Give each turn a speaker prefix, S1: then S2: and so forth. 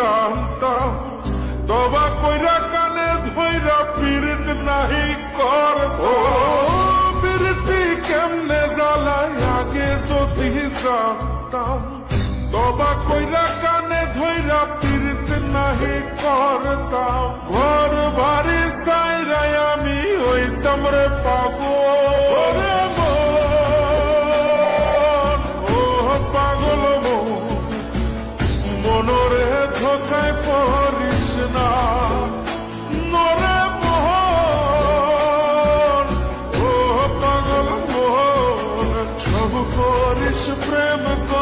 S1: জানতাম, তবা কইরা কানে ধইরা পীড়িত নাহি কর ও কেমনে জ্বালায় আগে যদি জানতাম, তবা কইরা কানে ধইরা পীড়িত নাহি করতাম। ঘর বাড়ি সাইরাই আমি হইতাম রে পাবো পড়িস না নরে মোহন ও পাগল মোহন প্রেম কর।